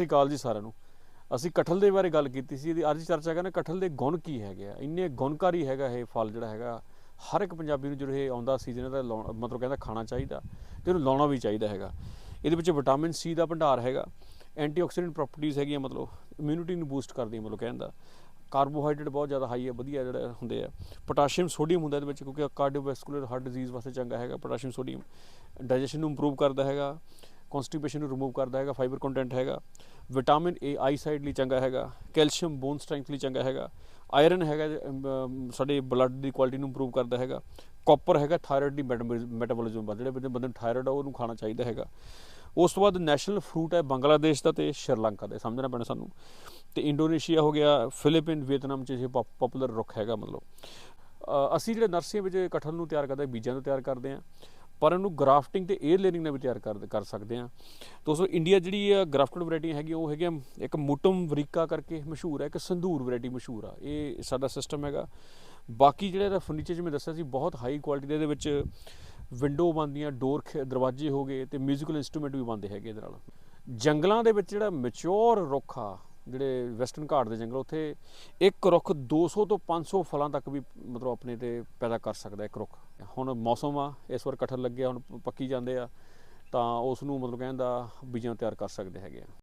ਸਤਿ ਸ਼੍ਰੀ ਅਕਾਲ ਜੀ ਸਾਰਿਆਂ ਨੂੰ। ਅਸੀਂ ਕਠਲ ਦੇ ਬਾਰੇ ਗੱਲ ਕੀਤੀ ਸੀ, ਇਹਦੀ ਅੱਜ ਚਰਚਾ ਕਰਨਾ ਕਠਲ ਦੇ ਗੁਣ ਕੀ ਹੈਗੇ ਆ? ਇੰਨੇ ਗੁਣਕਾਰੀ ਹੈਗਾ ਇਹ ਫਲ ਜਿਹੜਾ ਹੈਗਾ, ਹਰ ਇੱਕ ਪੰਜਾਬੀ ਨੂੰ ਜਦੋਂ ਇਹ ਆਉਂਦਾ ਸੀਜ਼ਨ ਇਹਦਾ ਲਾਉਣ- ਮਤਲਬ ਕਹਿੰਦਾ ਖਾਣਾ ਚਾਹੀਦਾ, ਤੇ ਇਹਨੂੰ ਲਾਉਣਾ ਵੀ ਚਾਹੀਦਾ ਹੈਗਾ। ਇਹਦੇ ਵਿੱਚ ਵਿਟਾਮਿਨ ਸੀ ਦਾ ਭੰਡਾਰ ਹੈਗਾ ਐਂਟੀਆਕਸੀਡੈਂਟ ਪ੍ਰੋਪਰਟੀਆਂ ਹੈਗੀਆਂ, ਮਤਲਬ ਇਮਿਊਨਿਟੀ ਨੂੰ ਬੂਸਟ ਕਰਦੀਆਂ ਹੈ, ਮਤਲਬ ਕਹਿੰਦਾ ਕਾਰਬੋਹਾਈਡਰੇਟ ਬਹੁਤ ਜ਼ਿਆਦਾ ਹਾਈ ਹੈ, ਵਧੀਆ ਜਿਹੜਾ ਹੁੰਦੇ ਆ। ਪੋਟਾਸ਼ੀਅਮ ਸੋਡੀਅਮ ਹੁੰਦਾ ਇਹਦੇ ਵਿੱਚ, ਕਿਉਂਕਿ ਕਾਰਡੀਓਵੈਸਕੂਲਰ ਹਾਰਟ ਡਿਜ਼ੀਜ਼ ਵਾਸਤੇ ਚੰਗਾ ਹੈਗਾ ਪੋਟਾਸ਼ੀਅਮ ਸੋਡੀਅਮ ਡਾਈਜੈਸ਼ਨ ਨੂੰ ਇੰਪਰੂਵ ਕਰਦਾ ਹੈਗਾ। ਕਨਸਟੀਪੇਸ਼ਨ ਨੂੰ ਰਿਮੂਵ ਕਰਦਾ ਹੈਗਾ ਫਾਈਬਰ ਕੰਟੈਂਟ ਹੈਗਾ ਵਿਟਾਮਿਨ ਏ ਆਈ ਸਾਈਡ ਲਈ ਚੰਗਾ ਹੈਗਾ ਕੈਲਸ਼ੀਅਮ ਬੋਨ ਸਟਰੈਂਥ ਲਈ ਚੰਗਾ ਹੈਗਾ ਆਇਰਨ ਹੈਗਾ ਸਾਡੇ ਬਲੱਡ ਦੀ ਕੁਆਲਿਟੀ ਨੂੰ ਇੰਪਰੂਵ ਕਰਦਾ ਹੈਗਾ ਕਾਪਰ ਹੈਗਾ ਥਾਇਰਾਇਡ ਦੀ ਮੈਟਾਬੋਲਿਜ਼ਮ ਵੱਧ ਜਿਹੜੇ ਬੰਦੇ ਨੂੰ ਥਾਇਰਾਇਡ ਆ, ਉਹਨੂੰ ਖਾਣਾ ਚਾਹੀਦਾ ਹੈਗਾ। ਉਸ ਤੋਂ ਬਾਅਦ ਨੈਸ਼ਨਲ ਫਰੂਟ ਹੈ ਬੰਗਲਾਦੇਸ਼ ਦਾ ਤੇ ਸ਼੍ਰੀਲੰਕਾ ਦਾ, ਸਮਝਣਾ ਪੈਣਾ ਸਾਨੂੰ। ਤੇ ਇੰਡੋਨੇਸ਼ੀਆ ਹੋ ਗਿਆ, ਫਿਲੀਪੀਨ, ਵੀਅਤਨਾਮ ਚ ਇਹ ਪਪੂਲਰ ਰੁੱਖ ਹੈਗਾ ਮਤਲਬ। ਅਸੀਂ ਜਿਹੜੇ ਨਰਸਰੀ ਵਿੱਚ ਕਟਹਲ ਨੂੰ ਤਿਆਰ ਕਰਦੇ, ਬੀਜਾਂ ਨੂੰ ਤਿਆਰ ਕਰਦੇ ਹਾਂ। ਪਰ ਇਹਨੂੰ ਗ੍ਰਾਫਟਿੰਗ ਤੇ ਏਅਰ ਲੇਅਰਿੰਗ ਨਾਲ ਵੀ ਤਿਆਰ ਕਰ ਕਰ ਸਕਦੇ ਆ ਦੋਸਤੋ ਇੰਡੀਆ ਜਿਹੜੀ ਆ ਗ੍ਰਾਫਟਡ ਵੈਰਾਈਟੀ ਹੈਗੀ ਉਹ ਹੈਗੀ ਇੱਕ ਮੁਟਮ ਵਰੀਕਾ ਕਰਕੇ ਮਸ਼ਹੂਰ ਹੈ, ਇੱਕ ਸੰਧੂਰ ਵੈਰਾਈਟੀ ਮਸ਼ਹੂਰ ਆ। ਇਹ ਸਾਡਾ ਸਿਸਟਮ ਹੈਗਾ। ਬਾਕੀ ਜਿਹੜਾ ਫਰਨੀਚਰ ਜਿਵੇਂ ਦੱਸਿਆ ਸੀ, ਬਹੁਤ ਹਾਈ ਕੁਆਲਿਟੀ ਦੇ, ਇਹਦੇ ਵਿੱਚ ਵਿੰਡੋ ਬਣਦੀਆਂ ਡੋਰ ਦਰਵਾਜ਼ੇ ਹੋ ਗਏ ਤੇ 뮤지컬 ਇਨਸਟਰੂਮੈਂਟ ਵੀ ਬਣਦੇ ਹੈਗੇ ਇਹਦੇ ਨਾਲ। ਜੰਗਲਾਂ ਦੇ ਵਿੱਚ ਜਿਹੜਾ ਮੈਚੁਰ ਰੁੱਖ ਜਿਹੜੇ ਵੈਸਟਰਨ ਘਾਟ ਦੇ ਜੰਗਲ, ਉੱਥੇ ਇੱਕ ਰੁੱਖ 200 ਤੋਂ 500 ਫਲਾਂ ਤੱਕ ਵੀ ਮਤਲਬ ਆਪਣੇ ਤੇ ਪੈਦਾ ਕਰ ਸਕਦਾ ਇੱਕ ਰੁੱਖ। ਹੁਣ ਮੌਸਮ ਆ, ਇਸ ਵਾਰ ਕਟਹਲ ਲੱਗਿਆ ਹੁਣ ਪੱਕੀ ਜਾਂਦੇ ਆ, ਤਾਂ ਉਸ ਨੂੰ ਮਤਲਬ ਕਹਿੰਦਾ ਬੀਜਾਂ ਤਿਆਰ ਕਰ ਸਕਦੇ ਹੈਗੇ ਆ।